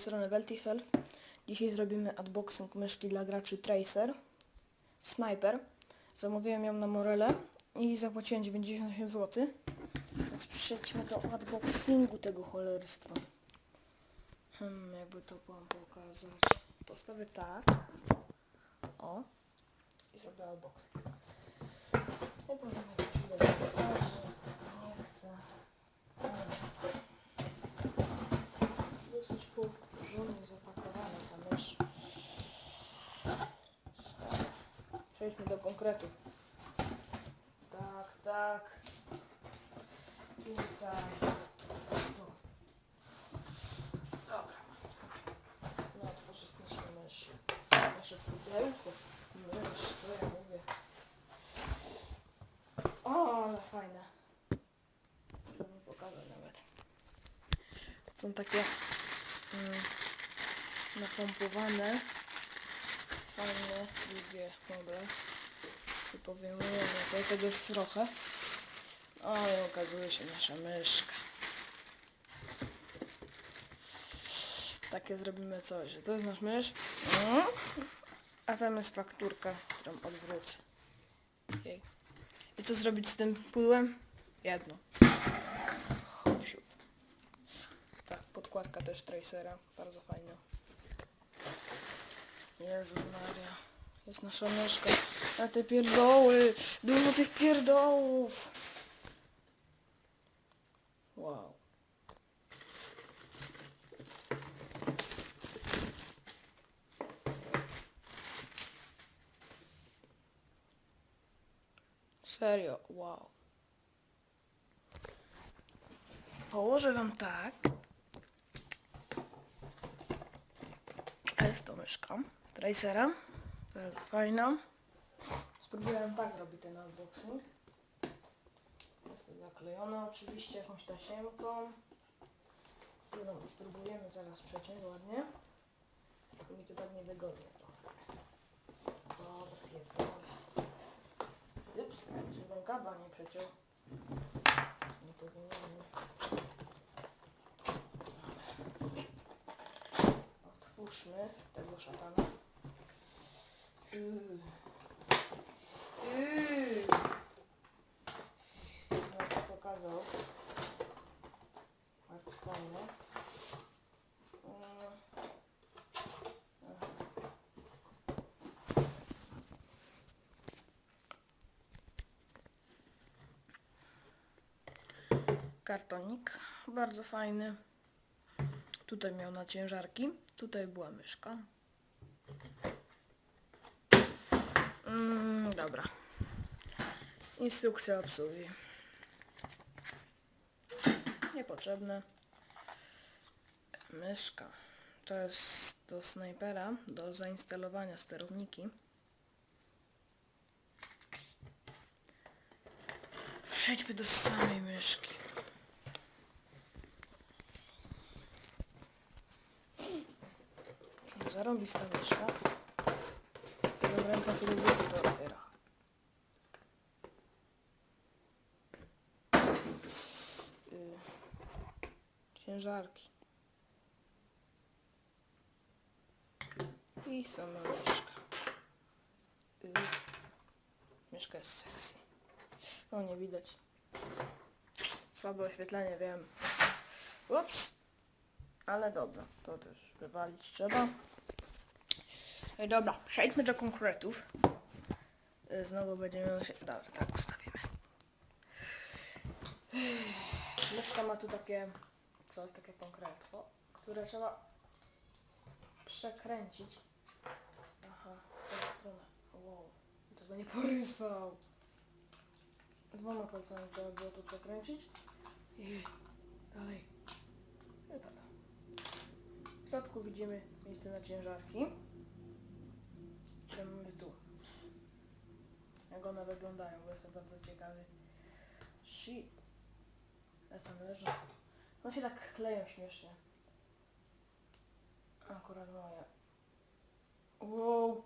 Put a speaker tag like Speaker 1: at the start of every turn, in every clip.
Speaker 1: Tej strony Veltishelf. Dzisiaj zrobimy unboxing myszki dla graczy Tracer Sniper. Zamówiłem ją na Morele i zapłaciłem 98 zł. Więc przejdźmy do unboxingu tego cholerstwa. Hmm, jakby to wam pokazać. Postawię tak. O. I zrobię unboxing. Nie chwilę pokażę. Nie chcę. Dosyć porządnie zapakowana ta mysz. Przejdźmy do konkretów. Tak, tak. Tutaj. Tu. Dobra. No otworzyć naszą mysz. Nasze pudełko. Mysz, co ja mówię. O, ale fajne. To pokazał nawet. Są takie mm, napompowane, fajne, długie meble. I powyjmujemy tutaj tego jest trochę. O, i okazuje się nasza myszka. Takie zrobimy coś, że to jest nasz mysz. Mm. A tam jest fakturka, którą odwrócę. Jej. I co zrobić z tym pudłem? Jedno. Tak, podkładka też Tracera, bardzo fajna. Jezus Maria. Jest nasza myszka. A te pierdoły! Dużo tych pierdołów! Wow. Serio, wow. Położę wam tak. A Jest to myszka Tracera. Bardzo fajna. Spróbuję tak robić ten unboxing. Jest to zaklejone oczywiście jakąś tasiemką. Którą spróbujemy zaraz przeciąć ładnie. Tylko mi to tak niewygodnie trochę. Dobra, pierdolę. Ups, żebym kaba nie przeciął. Nie powinienem. Otwórzmy tego szatana. Yy. To pokazał. Kartonik. Bardzo fajny. Tutaj miał na ciężarki. Tutaj była myszka. Mm, dobra. Instrukcja obsługi. Niepotrzebne. Myszka. To jest do snajpera, do zainstalowania sterowniki. Przejdźmy do samej myszki. Zarąbista myszka. To otwiera. Y, Ciężarki. I sama myszka. Y, Myszka jest sexy. O, nie widać. Słabe oświetlenie, wiem. Ups. Ale dobra, to też wywalić trzeba. Dobra, przejdźmy do konkretów. Y, Znowu będziemy się... Dobra, tak ustawimy. Myszka ma tu takie coś, takie konkretło, które trzeba przekręcić. Aha, w tą stronę. Wow, tego nie porysał. Dwoma palcami trzeba było to przekręcić. I dalej. Wypada. W środku widzimy miejsce na ciężarki. Mamy tu. Jak one wyglądają, bo jestem bardzo ciekawy. Shit. Jak tam leżą. No się tak kleją śmiesznie. Akurat moje. Wow.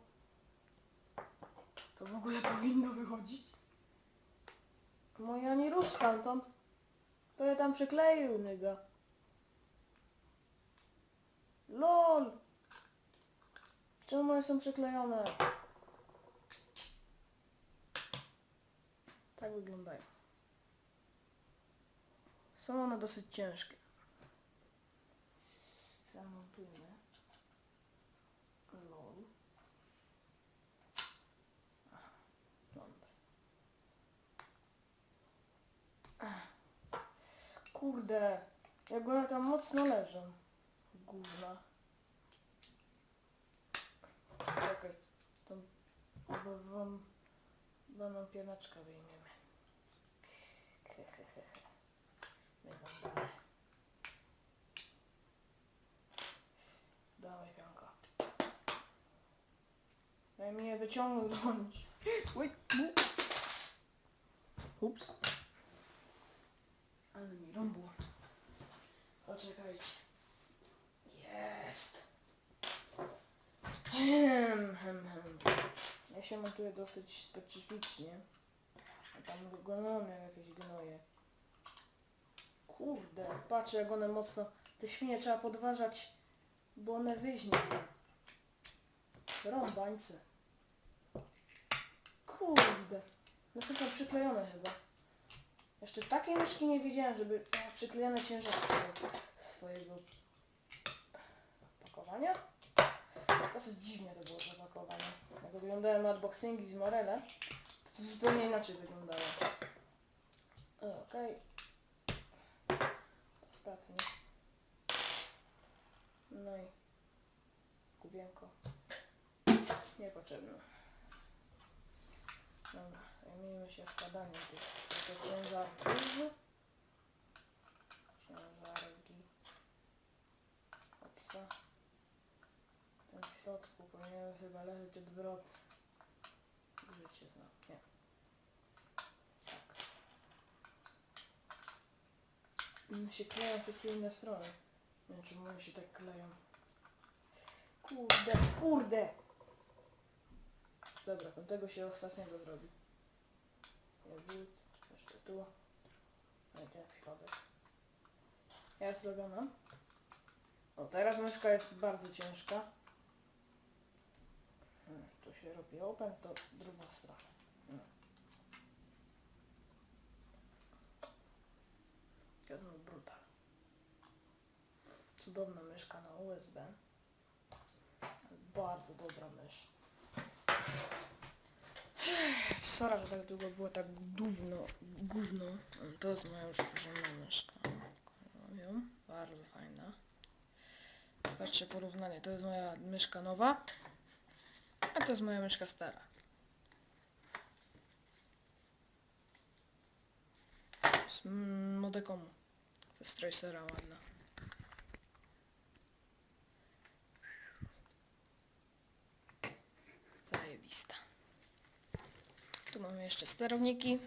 Speaker 1: To w ogóle powinno wychodzić. Moja nie rusz stamtąd. To ja tam przykleił, nyga. LOL! Czemu moje są przyklejone? Tak wyglądają. Są one dosyć ciężkie. Zamontujmy. Ach. Kurde, jak one tam mocno leżą. Gówna. Czekaj, tą albo wam, wam piernaczka wyjmiemy. He, he. Wyglądamy. Dawaj pianka. Daj mi je wyciągnąć. Ups. Ale mi rąbło. Poczekajcie. Jest. Hem, hem, hem. Ja się montuję dosyć specyficznie. Tam jak jakieś gnoje. Kurde, patrzę jak one mocno... Te świnie trzeba podważać, bo one wyjść nie chcą. Rąbańce. Kurde. No są tam przyklejone chyba. Jeszcze takiej myszki nie widziałem, żeby przyklejone ciężarki swojego pakowania. Dosyć dziwnie to było zapakowanie. Jak oglądałem unboxingi z Morele, to, to zupełnie inaczej wyglądało. Okej. Ostatni. No i kubienko. Niepotrzebne. Dobra, zajmijmy się wkładaniem tych tych. Ciężarki. Opsa. Ten w chyba leżeć odwrotnie. Życie znam. Nie. Tak. Się kleją wszystkie inne strony. Nie wiem, czemu one się tak kleją. Kurde, kurde! Dobra, to tego się ostatniego zrobi. Wód, jeszcze tu. Będzie w środek. Jest zrobiona. O, teraz myszka jest bardzo ciężka. Tu się robi open, to druga strona. No. Wezmę brutal. Cudowna myszka na USB. Bardzo dobra mysz. Sora, że tak długo było tak gówno, gówno. To jest moja już porządna myszka. Bardzo fajna. Patrzcie porównanie. To jest moja myszka nowa, a to jest moja myszka stara. Z Modecomu. To jest Tracera ładna. Zajebista. Tu mamy jeszcze sterowniki.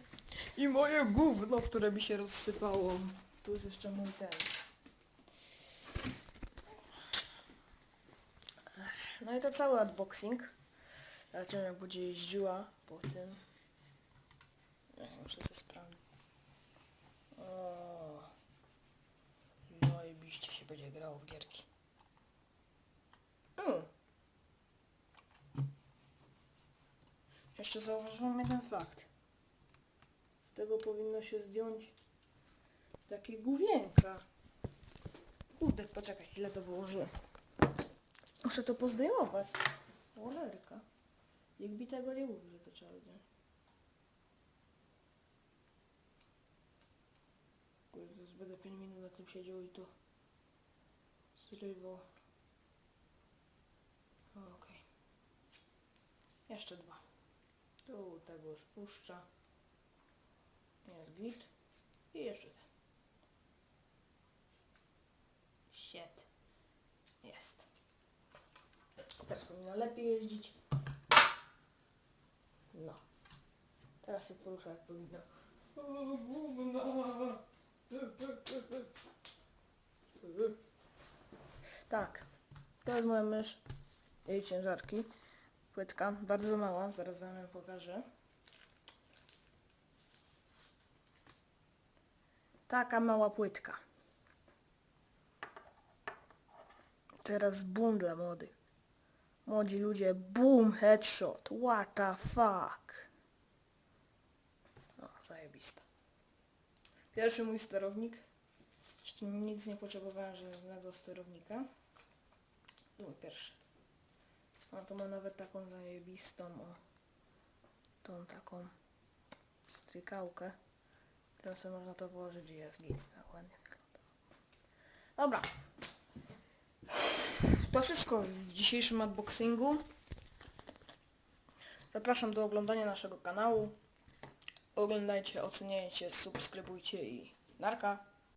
Speaker 1: I moje gówno, które mi się rozsypało. Tu jest jeszcze mój ten. No i to cały unboxing. Zobaczymy jak będzie jeździła po tym. Ja muszę to sprawdzić. O, Zajebiście się będzie grało w gierki. Mm. Jeszcze zauważyłam jeden fakt. Z tego powinno się zdjąć takie główienka. Kurde, poczekaj, ile to wyłożyłem. Muszę to pozdejmować. Olerka. Mi tego nie mówi, że to trzeba. Kurde, zaraz będę 5 minut na tym siedział i to zrywał. Okej. Jeszcze dwa. Tu tego już puszcza. Jest git. I jeszcze ten. Shit. Jest. Teraz powinno lepiej jeździć. No. Teraz się porusza jak powinno. Tak. To jest moja mysz. Jej ciężarki. Płytka, bardzo mała, zaraz wam ją pokażę. Taka mała płytka. teraz boom dla młodych. Młodzi ludzie, boom, headshot, what the fuck. Zajebista. Pierwszy mój sterownik. Jeszcze nic nie potrzebowałem żadnego sterownika. To pierwszy. No to ma nawet taką zajebistą, o, tą taką strykałkę. Teraz sobie można to włożyć i jest git. Tak ładnie wygląda. Dobra. To wszystko w dzisiejszym unboxingu. Zapraszam do oglądania naszego kanału. Oglądajcie, oceniajcie, subskrybujcie i narka.